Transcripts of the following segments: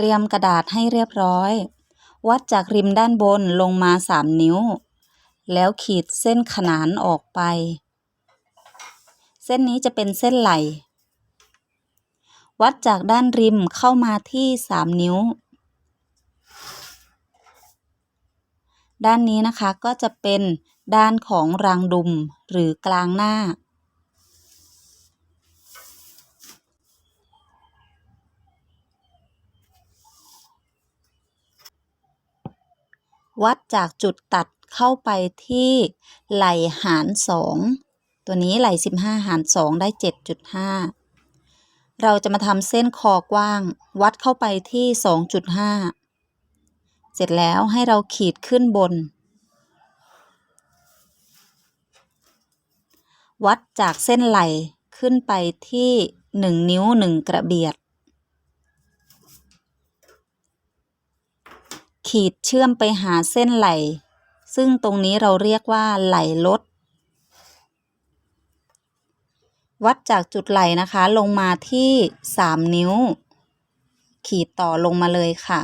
เตรียมกระดาษให้เรียบร้อย วัดจากริมด้านบนลงมา 3 นิ้ว แล้วขีดเส้นขนานออกไป เส้นนี้จะเป็นเส้นไหล วัดจากด้านริมเข้ามาที่ 3 นิ้ว ด้านนี้นะคะก็จะเป็นด้านของรางดุมหรือกลางหน้า วัดจากจุดตัดเข้าไปที่ไหลหารสองตัวนี้ไหล่สิบห้าหารสองได้เจ็ดจุดห้าเราจะมาทำเส้นคอกว้าง วัดเข้าไปที่สองจุดห้าเสร็จแล้วให้เราขีดขึ้นบน วัดจากเส้นไหล่ขึ้นไปที่หนึ่งนิ้วหนึ่งกระเบียด ขีดเชื่อมไปหาเส้นไหล ซึ่งตรงนี้เราเรียกว่าไหลลด วัดจากจุดไหลนะคะ ลงมาที่ 3 นิ้ว ขีดต่อลงมาเลยค่ะ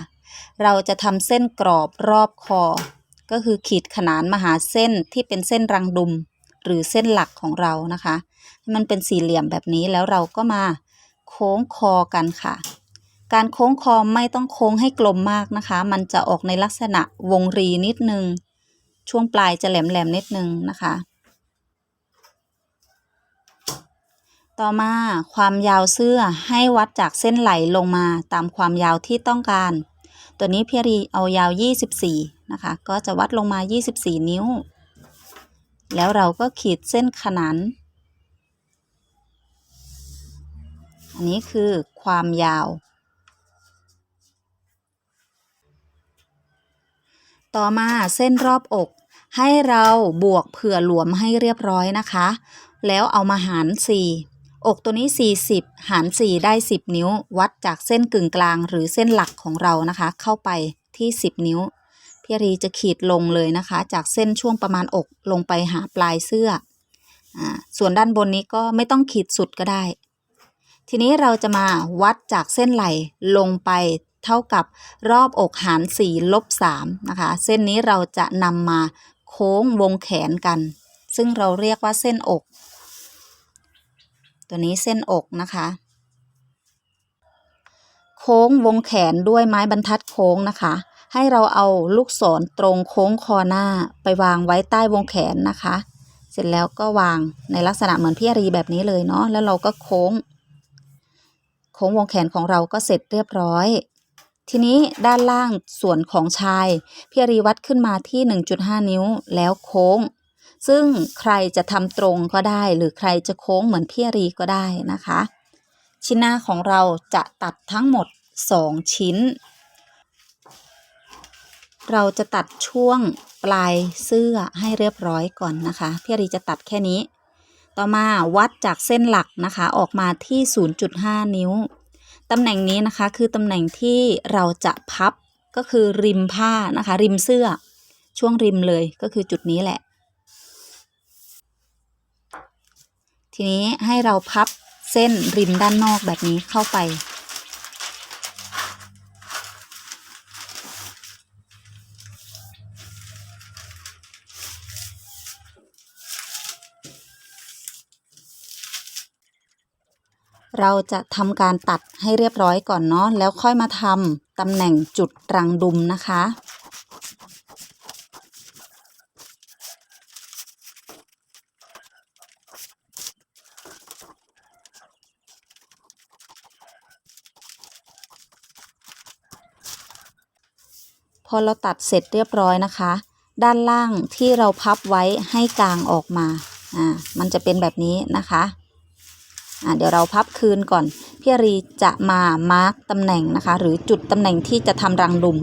เราจะทำเส้นกรอบรอบคอ ก็คือขีดขนานมาหาเส้นที่เป็นเส้นรังดุม หรือเส้นหลักของเรานะคะให้มันเป็นสี่เหลี่ยมแบบนี้แล้วเราก็มาโค้งคอกันค่ะ การโค้งคอไม่ต้องโค้งให้กลมมากนะคะ มันจะออกในลักษณะวงรีนิดนึง ช่วงปลายจะแหลมๆนิดนึงนะคะ ต่อมาความยาวเสื้อให้วัดจากเส้นไหลลงมาตามความยาวที่ต้องการ ตัวนี้พี่รีเอายาว 24 นะคะ ก็จะวัดลงมา 24 นิ้ว แล้วเราก็ขีดเส้นขนานอันนี้คือความยาว ต่อมาเส้นรอบอก ให้เราบวกเผื่อหลวมให้เรียบร้อยนะคะ แล้วเอามาหาร 4 อกตัวนี้ 40 หาร 4 ได้ 10 นิ้ว วัดจากเส้นกึ่งกลางหรือเส้นหลักของเรานะคะ เข้าไปที่ 10 นิ้วพี่รีจะขีดลงเลยนะคะ จากเส้นช่วงประมาณอกลงไปหาปลายเสื้ออส่วนด้านบนนี้ก็ไม่ต้องขีดสุดก็ได้ ทีนี้เราจะมาวัดจากเส้นไหล่ลงไป เท่ากับรอบอกหาร4ลบ3นะคะ เส้นนี้เราจะนำมาโค้งวงแขนกัน ซึ่งเราเรียกว่าเส้นอก ตัวนี้เส้นอกนะคะ โค้งวงแขนด้วยไม้บรรทัดโค้งนะคะ ให้เราเอาลูกศรตรงโค้งคอหน้าไปวางไว้ใต้วงแขนนะคะ เสร็จแล้วก็วางในลักษณะเหมือนพี่อารีแบบนี้เลยเนาะแล้วเราก็โค้งโค้งวงแขนของเราก็เสร็จเรียบร้อย ทีนี้ด้านล่างส่วนของชาย พี่รีวัดขึ้นมาที่ 1.5 นิ้วแล้วโค้ง ซึ่งใครจะทำตรงก็ได้ หรือใครจะโค้งเหมือนพี่รีก็ได้นะคะ ชิ้นหน้าของเราจะตัดทั้งหมด 2 ชิ้น เราจะตัดช่วงปลายเสื้อให้เรียบร้อยก่อนนะคะ พี่รีจะตัดแค่นี้ ต่อมาวัดจากเส้นหลักนะคะออกมาที่ 0.5 นิ้ว ตำแหน่งนี้นะคะคือตำแหน่งที่เราจะพับก็คือริมผ้านะคะ ริมเสื้อ ช่วงริมเลยก็คือจุดนี้แหละ ทีนี้ให้เราพับเส้นริมด้านนอกแบบนี้เข้าไป เราจะทำการตัดให้เรียบร้อยก่อนเนาะแล้วค่อยมาทำตำแหน่งจุดรังดุมนะคะ พอเราตัดเสร็จเรียบร้อยนะคะ ด้านล่างที่เราพับไว้ให้กลางออกมาอ่ามันจะเป็นแบบนี้นะคะ เดี๋ยวเราพับคืนก่อน พี่รีจะมามาร์กตำแหน่งนะคะ หรือจุดตำแหน่งที่จะทำรังดุม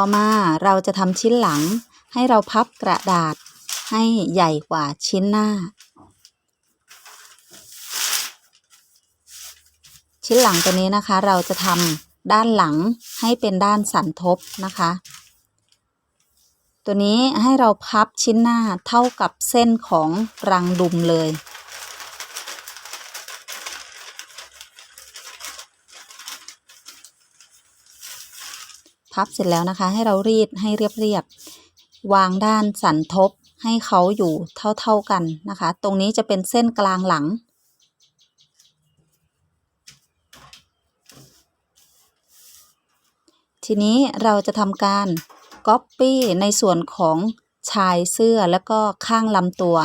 ต่อมาเราจะทำชิ้นหลัง ให้เราพับกระดาษให้ใหญ่กว่าชิ้นหน้า ชิ้นหลังตัวนี้นะคะ เราจะทำด้านหลังให้เป็นด้านสันทบนะคะ ตัวนี้ให้เราพับชิ้นหน้าเท่ากับเส้นของรังดุมเลย พับเสร็จแล้วนะคะ ให้เรารีดให้เรียบๆวางด้านสันทบให้เขาอยู่เท่าๆกันนะคะ ตรงนี้จะเป็นเส้นกลางหลัง ทีนี้เราจะทำการก๊อปปี้ในส่วนของชายเสื้อแล้วก็ข้างลำตัว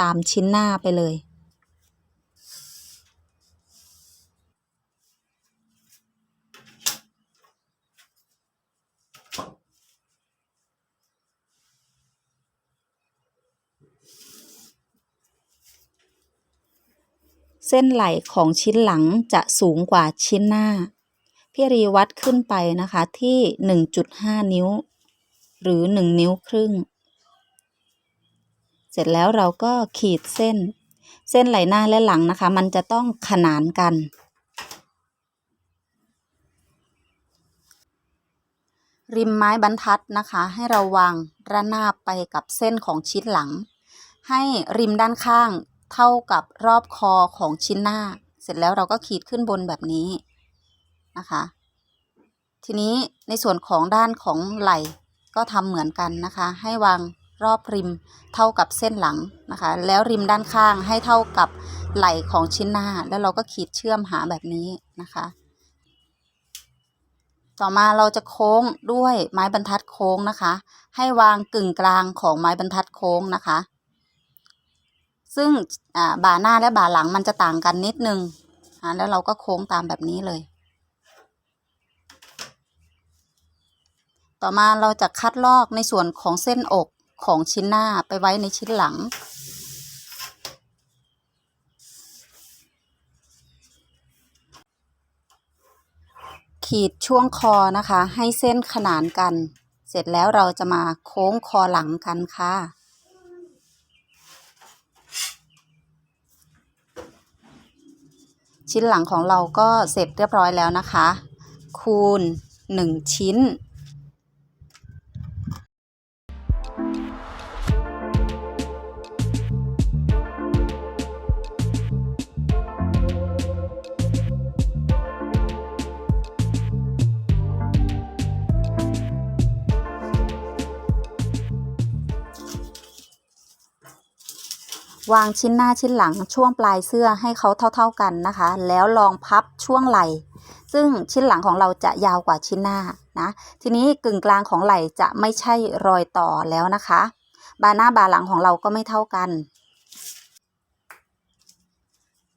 ตามชิ้นหน้าไปเลย เส้นไหล่ของชิ้นหลังจะสูงกว่าชิ้นหน้า พี่รีวัดขึ้นไปนะคะที่ 1.5 นิ้ว หรือ 1 นิ้วครึ่ง เสร็จแล้วเราก็ขีดเส้น เส้นไหล่หน้าและหลังนะคะ มันจะต้องขนานกัน ริมไม้บรรทัดนะคะ ให้เราวางระนาบไปกับเส้นของชิ้นหลัง ให้ริมด้านข้าง เท่ากับรอบคอของชิ้นหน้า เสร็จแล้วเราก็ขีดขึ้นบนแบบนี้นะคะ ทีนี้ในส่วนของด้านของไหล่ก็ทำเหมือนกันนะคะ ให้วางรอบริมเท่ากับเส้นหลังนะคะ แล้วริมด้านข้างให้เท่ากับไหล่ของชิ้นหน้า แล้วเราก็ขีดเชื่อมหาแบบนี้นะคะ ต่อมาเราจะโค้งด้วยไม้บรรทัดโค้งนะคะ ให้วางกึ่งกลางของไม้บรรทัดโค้งนะคะ ซึ่งบ่าหน้าและบ่าหลังมันจะต่างกันนิดนึงแล้วเราก็โค้งตามแบบนี้เลย ต่อมาเราจะคัดลอกในส่วนของเส้นอกของชิ้นหน้าไปไว้ในชิ้นหลัง ขีดช่วงคอนะคะ ให้เส้นขนานกัน เสร็จแล้วเราจะมาโค้งคอหลังกันค่ะ ชิ้นหลังของเราก็เสร็จเรียบร้อยแล้วนะคะ คูณ 1 ชิ้น วางชิ้นหน้าชิ้นหลังช่วงปลายเสื้อให้เขาเท่า ๆกันนะคะ แล้วลองพับช่วงไหล่ ซึ่งชิ้นหลังของเราจะยาวกว่าชิ้นหน้านะทีนี้กึ่งกลางของไหล่จะไม่ใช่รอยต่อแล้วนะคะ บาหน้าบาหลังของเราก็ไม่เท่ากัน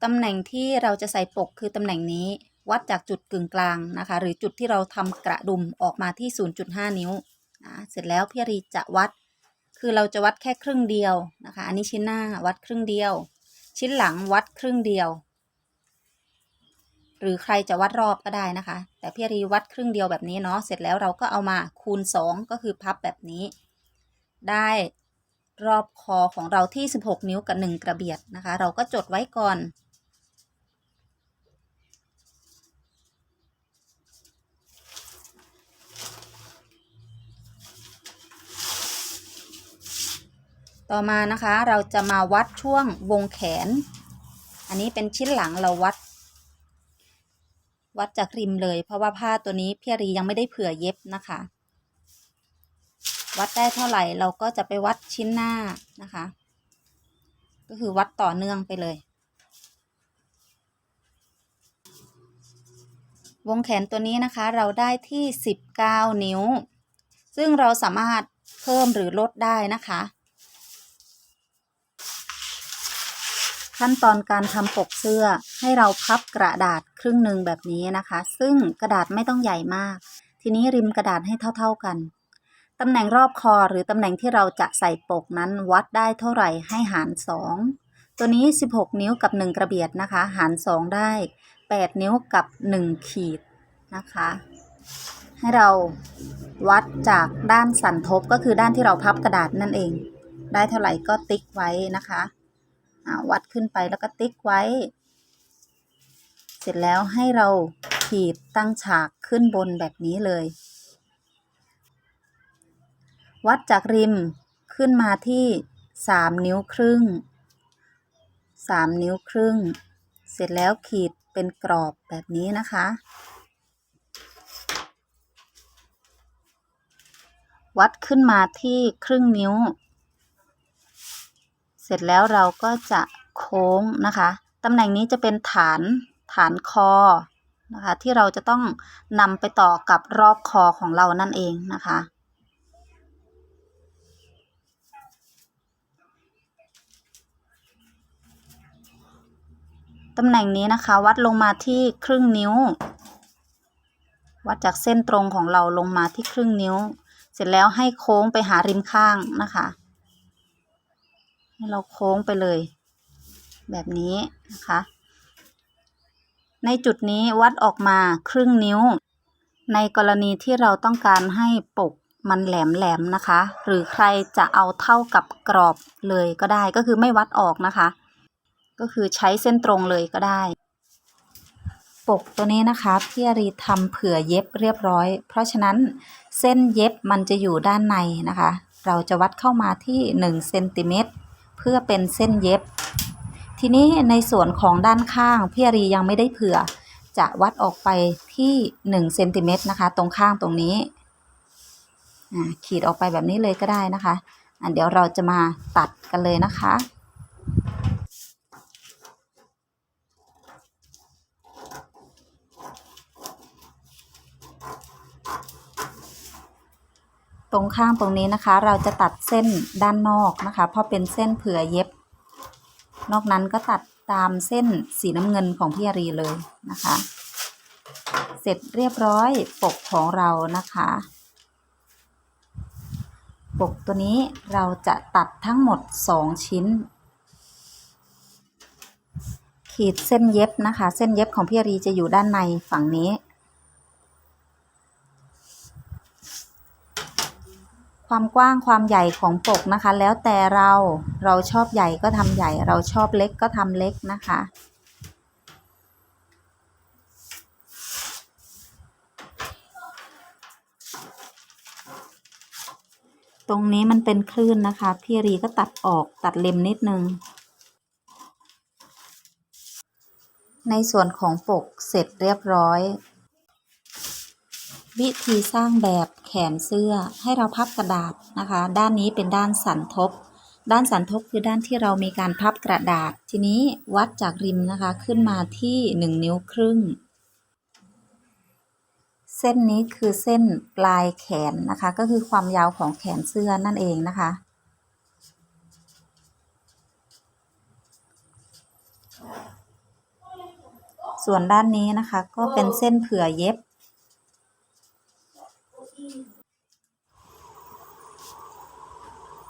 ตำแหน่งที่เราจะใส่ปกคือตำแหน่งนี้วัดจากจุดกึ่งกลางนะคะ หรือจุดที่เราทำกระดุมออกมาที่ 0.5 นิ้วนะเสร็จแล้วพี่รีจะวัด คือเราจะวัดแค่ครึ่งเดียวนะคะ อันนี้ชิ้นหน้าวัดครึ่งเดียว ชิ้นหลังวัดครึ่งเดียว หรือใครจะวัดรอบก็ได้นะคะ แต่พี่รีวัดครึ่งเดียวแบบนี้เนาะเสร็จแล้วเราก็เอามาคูณ 2 ก็คือพับแบบนี้ ได้รอบคอของเราที่ 16 นิ้วกับ 1 กระเบียดนะคะ เราก็จดไว้ก่อน ต่อมานะคะเราจะมาวัดช่วงวงแขน อันนี้เป็นชิ้นหลังเราวัด วัดจากริมเลย เพราะว่าผ้าตัวนี้พี่รียังไม่ได้เผื่อเย็บนะคะ วัดได้เท่าไหร่เราก็จะไปวัดชิ้นหน้านะคะ ก็คือวัดต่อเนื่องไปเลย วงแขนตัวนี้นะคะเราได้ที่ 19 นิ้ว ซึ่งเราสามารถเพิ่มหรือลดได้นะคะ ขั้นตอนการทำปกเสื้อให้เราพับกระดาษครึ่งหนึ่งแบบนี้นะคะ ซึ่งกระดาษไม่ต้องใหญ่มาก ทีนี้ริมกระดาษให้เท่า ๆกันตำแหน่งรอบคอหรือตำแหน่งที่เราจะใส่ปกนั้นวัดได้เท่าไหร่ให้หาร 2 ตัวนี้ 16 นิ้วกับ 1 กระเบียดนะคะ หาร 2 ได้ 8 นิ้วกับ 1 ขีดนะคะ ให้เราวัดจากด้านสันทบก็คือด้านที่เราพับกระดาษนั่นเอง ได้เท่าไหร่ก็ติ๊กไว้นะคะ วัดขึ้นไปแล้วก็ติ๊กไว้ เสร็จแล้วให้เราขีดตั้งฉากขึ้นบนแบบนี้เลย วัดจากริมขึ้นมาที่สามนิ้วครึ่งสามนิ้วครึ่ง เสร็จแล้วขีดเป็นกรอบแบบนี้นะคะ วัดขึ้นมาที่ครึ่งนิ้ว ร็จแล้วเราก็จะโค้งนะคะตำแหน่งนี้จะเป็นฐานฐานคอนะคะที่เราจะต้องนำไปต่อกับรอบคอของเรานั่นเองนะคะตำแหน่งนี้นะคะวัดลงมาที่ครึ่งนิ้ว วัดจากเส้นตรงของเราลงมาที่ครึ่งนิ้ว เสร็จแล้วให้โค้งไปหาริมข้างนะคะ ให้เราโค้งไปเลย แบบนี้นะคะ ในจุดนี้วัดออกมาครึ่งนิ้ว ในกรณีที่เราต้องการให้ปกมันแหลมแหลมๆนะคะ หรือใครจะเอาเท่ากับกรอบเลยก็ได้ก็คือไม่วัดออกนะคะ ก็คือใช้เส้นตรงเลยก็ได้ ปกตัวนี้นะคะพี่อารีทำเผื่อเย็บเรียบร้อย เพราะฉะนั้นเส้นเย็บมันจะอยู่ด้านในนะคะ เราจะวัดเข้ามาที่1เซนติเมตร เพื่อเป็นเส้นเย็บ ทีนี้ในส่วนของด้านข้างพี่อารียังไม่ได้เผื่อ จะวัดออกไปที่1เซนติเมตรนะคะ ตรงข้างตรงนี้ขีดออกไปแบบนี้เลยก็ได้นะคะะเดี๋ยวเราจะมาตัดกันเลยนะคะ ตรงข้างตรงนี้นะคะ เราจะตัดเส้นด้านนอกนะคะ เพราะเป็นเส้นเผื่อเย็บ นอกนั้นก็ตัดตามเส้นสีน้ำเงินของพี่อารีเลยนะคะ เสร็จเรียบร้อยปกของเรานะคะ ปกตัวนี้เราจะตัดทั้งหมด 2 ชิ้น ขีดเส้นเย็บนะคะ เส้นเย็บของพี่อารีจะอยู่ด้านในฝั่งนี้ ความกว้างความใหญ่ของปกนะคะ แล้วแต่เราเราชอบใหญ่ก็ทำใหญ่ เราชอบเล็กก็ทำเล็กนะคะ ตรงนี้มันเป็นคลื่นนะคะ พี่รีก็ตัดออกตัดเล็มนิดนึง ในส่วนของปกเสร็จเรียบร้อย วิธีสร้างแบบแขนเสื้อให้เราพับกระดาษนะคะ ด้านนี้เป็นด้านสันทบ ด้านสันทบคือด้านที่เรามีการพับกระดาษ ทีนี้วัดจากริมนะคะขึ้นมาที่ 1 นิ้วครึ่ง เส้นนี้คือเส้นปลายแขนนะคะ ก็คือความยาวของแขนเสื้อนั่นเองนะคะ ส่วนด้านนี้นะคะก็เป็นเส้นเผื่อเย็บ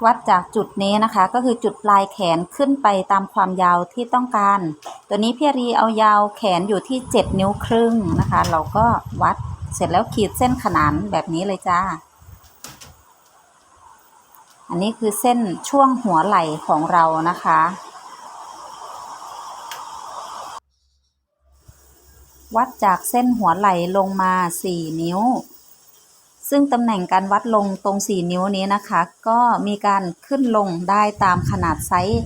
วัดจากจุดนี้นะคะ ก็คือจุดปลายแขนขึ้นไปตามความยาวที่ต้องการ ตัวนี้พี่รีเอายาวแขนอยู่ที่ 7 นิ้วครึ่งนะคะ เราก็วัดเสร็จแล้วขีดเส้นขนานแบบนี้เลยจ้า อันนี้คือเส้นช่วงหัวไหล่ของเรานะคะ วัดจากเส้นหัวไหล่ลงมา 4 นิ้ว ซึ่งตำแหน่งการวัดลงตรง 4 นิ้วนี้นะคะ ก็มีการขึ้นลงได้ตามขนาดไซส์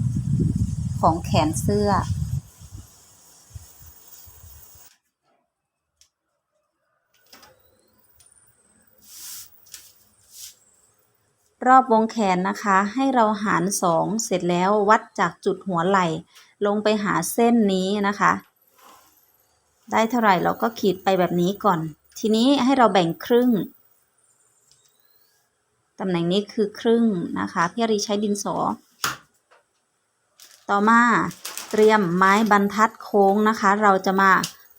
ของแขนเสื้อ รอบวงแขนนะคะ ให้เราหาร 2 เสร็จแล้ววัดจากจุดหัวไหล่ ลงไปหาเส้นนี้นะคะ ได้เท่าไหร่เราก็ขีดไปแบบนี้ก่อน ทีนี้ให้เราแบ่งครึ่ง ตำแหน่งนี้คือครึ่งนะคะ พี่อารีใช้ดินสอ ต่อมาเตรียมไม้บรรทัดโค้งนะคะ เราจะมา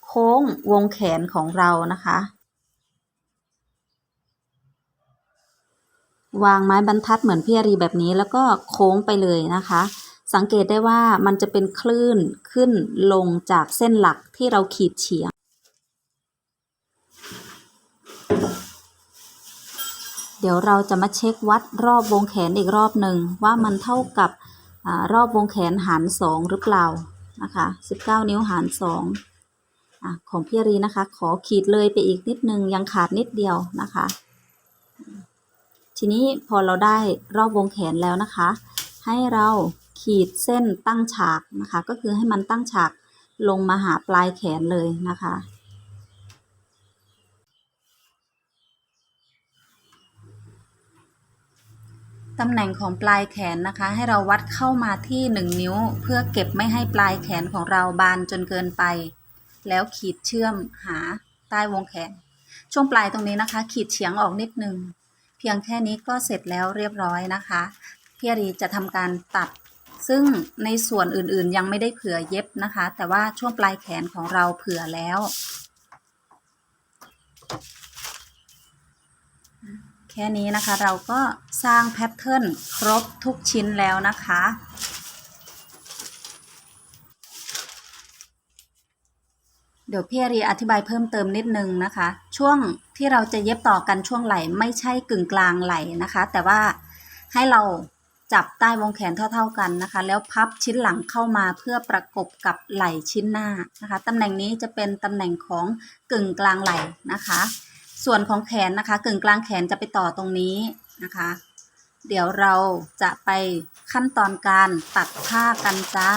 โค้งวงแขนของเรานะคะ วางไม้บรรทัดเหมือนพี่อารีแบบนี้แล้วก็โค้งไปเลยนะคะ สังเกตได้ว่ามันจะเป็นคลื่นขึ้นลงจากเส้นหลักที่เราขีดเฉียง ดี๋ยวเราจะมาเช็ควัดรอบวงแขนอีกรอบหนึ่งว่ามันเท่ากับอรอบวงแขนหารสองหรือเปล่านะคะ19 นิ้วหารสองของพี่รีนะคะ ขอขีดเลยไปอีกนิดนึงยังขาดนิดเดียวนะคะ ทีนี้พอเราได้รอบวงแขนแล้วนะคะ ให้เราขีดเส้นตั้งฉากนะคะ ก็คือให้มันตั้งฉากลงมาหาปลายแขนเลยนะคะ ตำแหน่งของปลายแขนนะคะ ให้เราวัดเข้ามาที่ 1 นิ้ว เพื่อเก็บไม่ให้ปลายแขนของเราบานจนเกินไป แล้วขีดเชื่อมหาใต้วงแขน ช่วงปลายตรงนี้นะคะ ขีดเฉียงออกนิดนึง เพียงแค่นี้ก็เสร็จแล้วเรียบร้อยนะคะพี่อรีจะทำการตัด ซึ่งในส่วนอื่นๆ ยังไม่ได้เผื่อเย็บนะคะ แต่ว่าช่วงปลายแขนของเราเผื่อแล้ว ค่นี้นะคะเราก็สร้างแพทเทิร์นครบทุกชิ้นแล้วนะคะ เดี๋ยวพี่อารีอธิบายเพิ่มเติมนิดนึงนะคะ ช่วงที่เราจะเย็บต่อกันช่วงไหล่ไม่ใช่กึ่งกลางไหล่นะคะ แต่ว่าให้เราจับใต้วงแขนเท่า ๆกันนะคะ แล้วพับชิ้นหลังเข้ามาเพื่อประกบกับไหล่ชิ้นหน้านะคะตำแหน่งนี้จะเป็นตำแหน่งของกึ่งกลางไหล่นะคะ ส่วนของแขนนะคะกึ่งกลางแขนจะไปต่อตรงนี้นะคะ เดี๋ยวเราจะไปขั้นตอนการตัดผ้ากันจ้า